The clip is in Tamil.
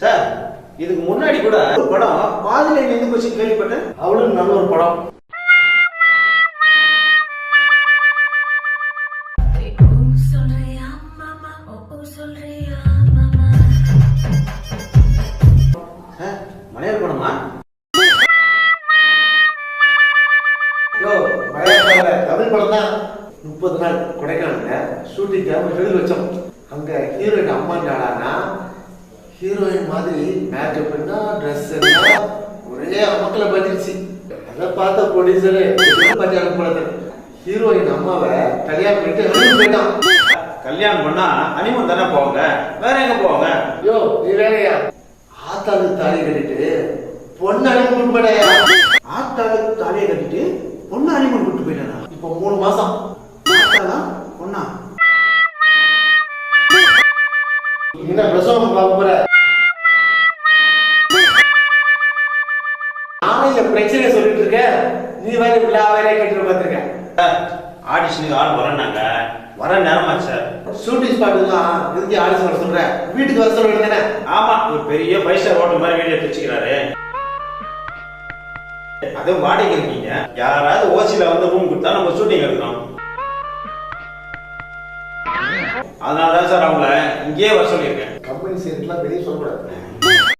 சார் இதுக்கு முன்னாடி கூட ஒரு படம் பாதியில நின்று போச்சு கேள்விப்பட்டேன். அவளும் நல்ல ஒரு படம். ஓ சொல்றியா மாமா ஓ ஓ சொல்றியா மலையாள படமா? யோ மலையாள தமிழ் படம் தான் முப்பது நாள் கொடைக்கானல்ல ஷூட்டிங்காக எழுதி வச்சோம். அங்க ஹீரோயின் அம்மா நாடானா ஹீரோயின் மாதிரி மேக்கப் என்ன ட்ரெஸ் என்ன ஒரே அமக்கல பண்ணிருச்சு அதை பார்த்த ப்ரொடியூசரு பண்ணி அனுப்புறது ஹீரோயின் அம்மாவை கல்யாணம் பண்ணிட்டு போயிட்டான். கல்யாணம் பண்ணா அனிமன் தானே போவாங்க? வேற எங்க போவாங்க? யோ நீ வேறையா? ஆத்தாளுக்கு தாலி கட்டிட்டு பொண்ணு அனுப்பி உட்படையா ஆத்தாளுக்கு தாலியை கட்டிட்டு பொண்ணு அனிமன் கூட்டு போயிட்டானா? இப்போ மூணு மாசம். பொண்ணா? என்ன பிரசவம் பார்க்க போற? பிரச்சனையை சொல்லிட்டு இருக்கேன் நீ வேற விழா வேற கேட்டு பார்த்துருக்க. ஆடிஷனுக்கு ஆள் வரேன்னாங்க. வர நேரமாச்சு சார் ஷூட்டிங் ஸ்பாட்டுலாம் எதுக்கு ஆடிஷன் வர சொல்ற வீட்டுக்கு வர சொல்ல ஆமா ஒரு பெரிய ஃபைவ் ஸ்டார் ஹோட்டல் மாதிரி வீடியோ வச்சுக்கிறாரு அதுவும் வாடகை இருக்கீங்க. யாராவது ஓசில வந்து ரூம் கொடுத்தா நம்ம ஷூட்டிங் எடுக்கிறோம். அதனால தான் சார் அவங்கள இங்கேயே வர சொல்லியிருக்கேன். கம்பெனி சேர்த்துலாம் வெளியே சொல்லக்கூடாது.